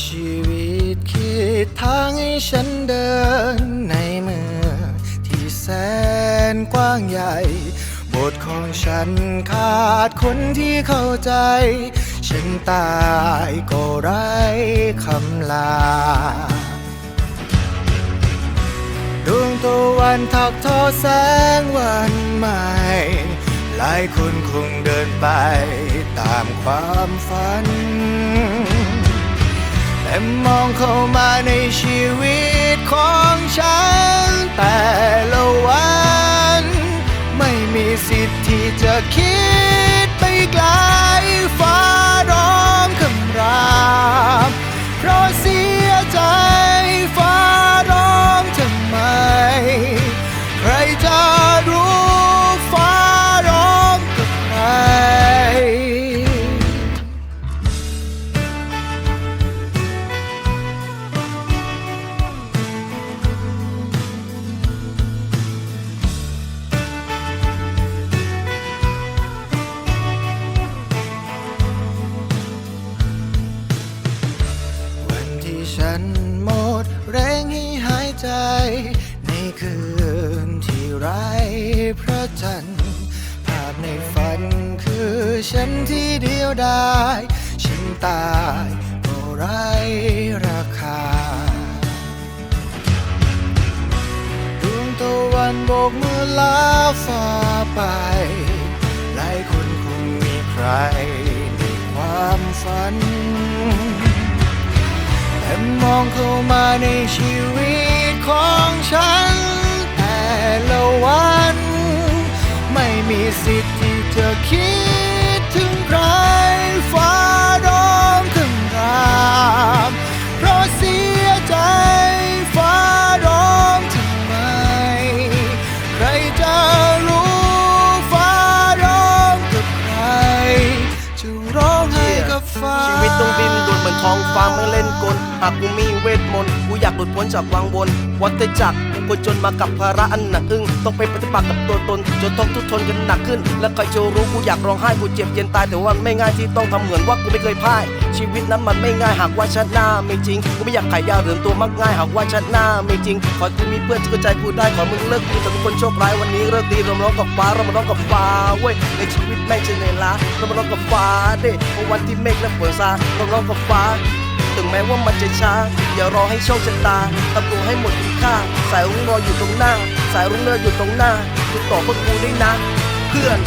ชีวิตคิดทางให้ฉันเดินในเมืองที่แสนกว้างใหญ่ บทของฉันขาดคนที่เข้าใจ ฉันตายก็ไร้คำลาดวงตะวันถักทอแสงวันใหม่ หลายคนคงเดินไปตามความฝัน มองเข้ามาในชีวิตของฉัน แต่ละวัน ไม่มีสิทธิ์ที่จะคิดไปไกล พระจัน ภาพในฝันคือฉันที่เดียวดายฉันตายก็ไร้ราคาดวงตะวันโบกมือลาฟ้าไป หลายคนคงมีใครในความฝันแต่มองเข้ามาในชีวิตของฉัน สิทธิ์ที่จะคิดถึงใครฟ้าร้องคำรามเพราะเสียใจฟ้าร้องทำไม ใครจะรู้ฟ้าร้องกับใครจะร้องให้กับฟ้า ชีวิตต้องบินด่วนเหมือนท้องฟ้าเมื่อเล่นกลหากกูมีเวทมนต์กูอยากหลุดพ้นจากวังวนวัฏจักร กูคนจนมากับภาระอันหนักอึ้งต้องไปปฏิบัติกับตัวตนจนต้องทุกทนกันหนักขึ้น และใครจะรู้กูอยากร้องไห้กูเจ็บเย็นตายแต่ว่าไม่ง่ายที่ต้องทำเหมือนว่ากูไม่เคยพ่าย ชีวิตนั้นมันไม่ง่ายหากว่าชนะไม่จริงกูไม่อยากขายยาเหลืองตัวมักง่ายหากว่าชนะไม่จริงขอกูมีเพื่อนที่เข้าใจกูได้ขอมึงเลิกดีแต่มึงคนโชคร้ายวันนี้เลิกดีเรามร้องกับฟ้าเรามาร้องกับฟ้าเว้ยในชีวิตแม่งจะเหนื่อยล้าเรามาร้องกับฟ้าเด้เพราะวันที่เมฆและฝนซาเราร้องกับฟ้า แม้ว่ามันจะช้า อย่ารอให้โชคชะตาตำรวให้หมดคุณค่า สายรุ้งรออยู่ตรงหน้า สายรุ้งเลืออยู่ตรงหน้าติดต่อพวกกูได้นะ เพื่อน